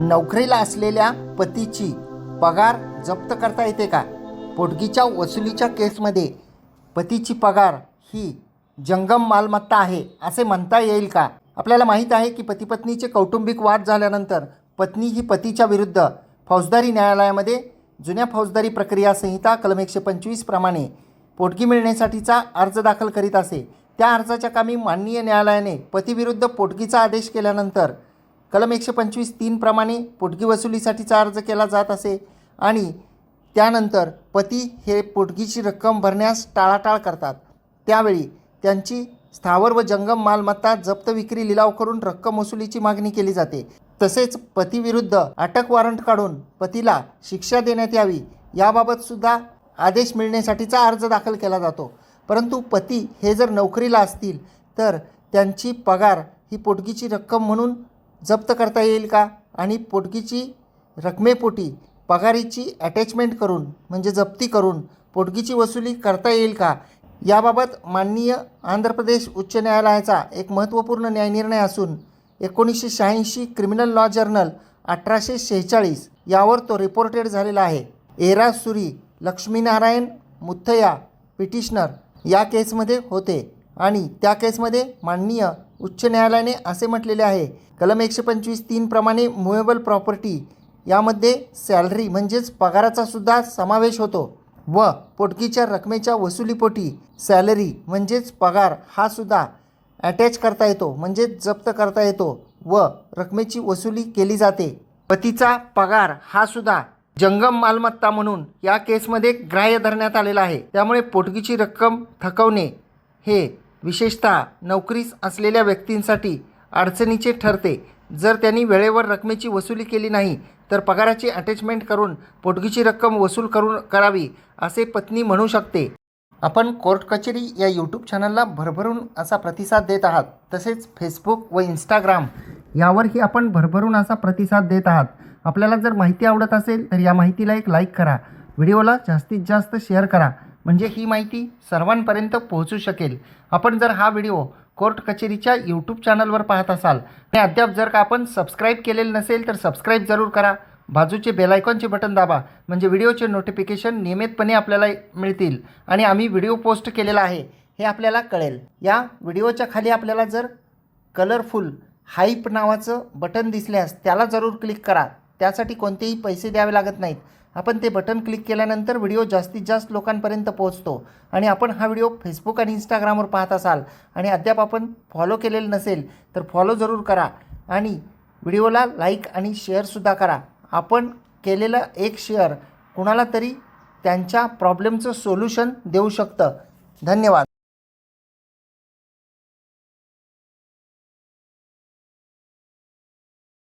नोकरीला असलेल्या पतीची पगार जप्त करता येते का? पोटगीच्या वसुलीच्या केसमध्ये पतीची पगार ही जंगम मालमत्ता आहे असे म्हणता येईल का? आपल्याला माहीत आहे की पतीपत्नीचे कौटुंबिक वाद झाल्यानंतर पत्नी ही पतीच्या विरुद्ध फौजदारी न्यायालयामध्ये जुन्या फौजदारी प्रक्रिया संहिता कलम एकशे पंचवीस प्रमाणे पोटगी मिळण्यासाठीचा अर्ज दाखल करीत असे. त्या अर्जाच्या कामी माननीय न्यायालयाने पतीविरुद्ध पोटगीचा आदेश केल्यानंतर कलम एकशे पंचवीस तीनप्रमाणे पोटगी वसुलीसाठीचा अर्ज केला जात असे आणि त्यानंतर पती हे पोटगीची रक्कम भरण्यास टाळाटाळ करतात. त्यावेळी त्यांची स्थावर व जंगम मालमत्ता जप्त विक्री लिलाव करून रक्कम वसुलीची मागणी केली जाते. तसेच पतीविरुद्ध अटक वॉरंट काढून पतीला शिक्षा देण्यात यावी याबाबत सुद्धा आदेश मिळण्यासाठीचा अर्ज दाखल केला जातो. परंतु पती हे जर नोकरीला असतील तर त्यांची पगार ही पोटगीची रक्कम म्हणून जप्त करता येईल का? आणि पोटगीची रकमेपोटी पगारीची अटॅचमेंट करून म्हणजे जप्ती करून पोटगीची वसुली करता येईल का? याबाबत माननीय आंध्र प्रदेश उच्च न्यायालयाचा एक महत्त्वपूर्ण न्यायनिर्णय असून एकोणीसशे शहाऐंशी क्रिमिनल लॉ जर्नल अठराशे शेहेचाळीस यावर तो रिपोर्टेड झालेला आहे. एरा सुरी लक्ष्मीनारायण मुथ्थया पिटिशनर या केसमध्ये होते. आणि त्या केसमध्ये माननीय उच्च न्यायालयाने असे म्हटलेले आहे कलम एकशे पंचवीस तीनप्रमाणे मुवेबल प्रॉपर्टी यामध्ये सॅलरी म्हणजेच पगाराचा सुद्धा समावेश होतो. व पोटगीच्या रकमेच्या वसुलीपोटी सॅलरी म्हणजेच पगार हा सुद्धा अटॅच करता येतो म्हणजेच जप्त करता येतो व रकमेची वसुली केली जाते. पतीचा पगार हा सुद्धा जंगम मालमत्ता म्हणून या केसमध्ये ग्राह्य धरण्यात आलेला आहे. त्यामुळे पोटगीची रक्कम थकवणे हे विशेषतः नोकरीस असलेल्या व्यक्तींसाठी अडचणीचे ठरते. जर त्यांनी वेळेवर रकमेची वसुली केली नाही तर पगाराची अटॅचमेंट करून पोटगीची रक्कम वसूल करून करावी असे पत्नी म्हणू शकते. आपण कोर्ट कचेरी या यूट्यूब चॅनलला भरभरून असा प्रतिसाद देत आहात. तसेच फेसबुक व इंस्टाग्राम यावरही आपण भरभरून असा प्रतिसाद देत आहात. आपल्याला जर माहिती आवडत असेल तर या माहितीला एक लाईक करा. व्हिडिओला जास्तीत जास्त शेअर करा. म्हणजे ही माहिती सर्वांपर्यंत पोहोचू शकेल. आपण जर हा व्हिडिओ कोर्ट कचेरीच्या यूट्यूब चॅनलवर पाहत असाल. आणि अद्याप जर का आपण सबस्क्राईब केलेलं नसेल तर सबस्क्राईब जरूर करा. बाजूचे बेलायकॉनचे बटन दाबा. म्हणजे व्हिडिओचे नोटिफिकेशन नियमितपणे आपल्याला मिळतील. आणि आम्ही व्हिडिओ पोस्ट केलेला आहे हे आपल्याला कळेल. या व्हिडिओच्या खाली आपल्याला जर कलरफुल हाईप नावाचं बटन दिसल्यास त्याला जरूर क्लिक करा. त्यासाठी कोणतेही पैसे द्यावे लागत नाहीत. आपण ते बटन क्लिक केल्यानंतर व्हिडिओ जास्तीत जास्त लोकांपर्यंत पोहोचतो. आणि आपण हा व्हिडिओ फेसबुक आणि इंस्टाग्रामवर पाहत असाल आणि अद्याप आपण फॉलो केलेलं नसेल तर फॉलो जरूर करा आणि व्हिडिओला लाईक आणि शेअरसुद्धा करा. आपण केलेलं एक शेअर कुणाला तरी त्यांच्या प्रॉब्लेमचं सोल्युशन देऊ शकतं. धन्यवाद.